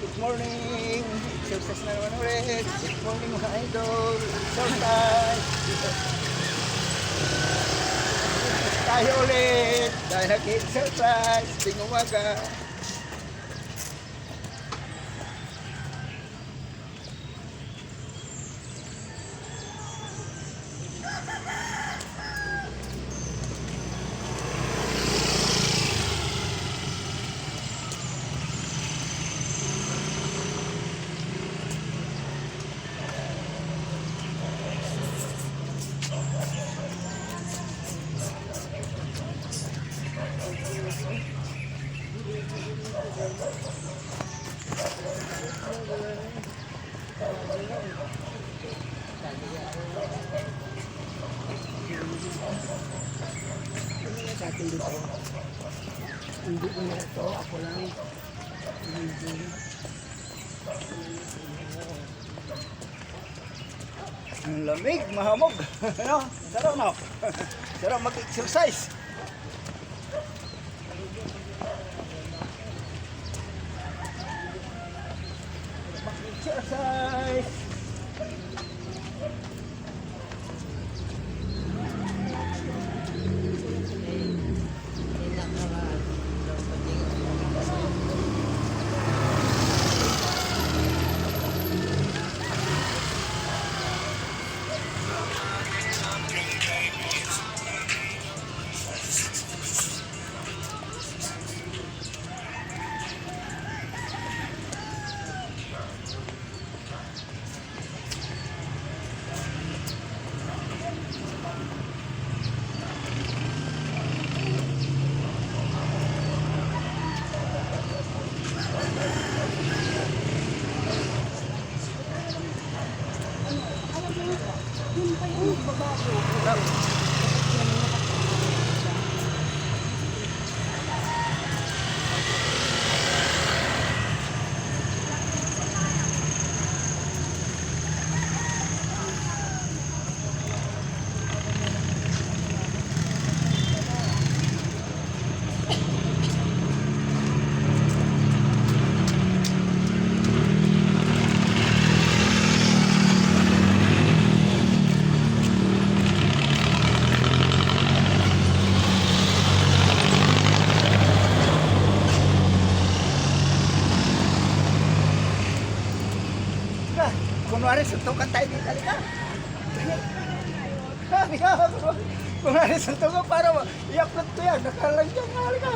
good morning. Exercise na naman ulit. Good morning mga idol. Exercise. Tayo ulit. Dahil nag-exercise. Ting umaga. Sa atin dito. Hindi ko na ito, ako lang. Hindi. Ang lamig, mahamog. ano? Sarap no? Sarap mag-exercise. Mag-exercise. 哎，你干嘛去？Kunwari suntukan tayo dito, halika. Kunwari suntukan para i-upload ko yan, nakalang dyan, halika.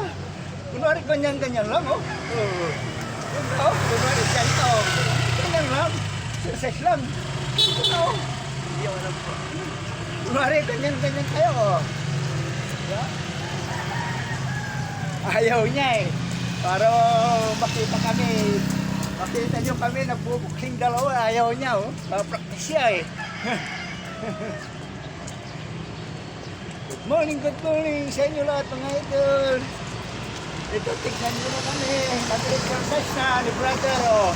Kunwari ganyan-ganyan lang, oh. Oh. Yun, oh, kunwari ganito, oh. Ganyan lang, exercise lang. Ito, oh. Kunwari ganyan-ganyan kayo, oh. Yeah. Ayaw niya eh. Para makita kami, makita niyo kami nagbubuksing dalawa, ayaw niya oh. Papractice siya eh. good morning, good morning sa inyo lahat mga idol. Ito, tignan nyo na kami. Nag-exercise na ni brother oh.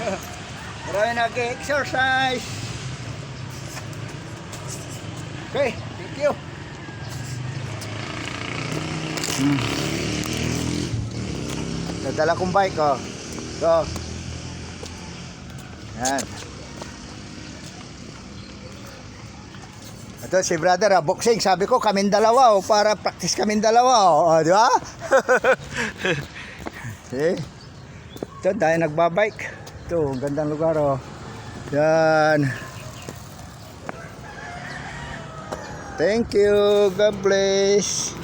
Marami nag-exercise. Okay, thank you. Dadala kong bike, oh. So. Yan. Ito si brother, ah, boxing. Sabi ko, kaming dalawa, oh, para practice kaming dalawa, oh. oh di ba? See? Ito, dahil nagbabike. Ito, ang gandang lugar, oh. Yan. Thank you. God bless.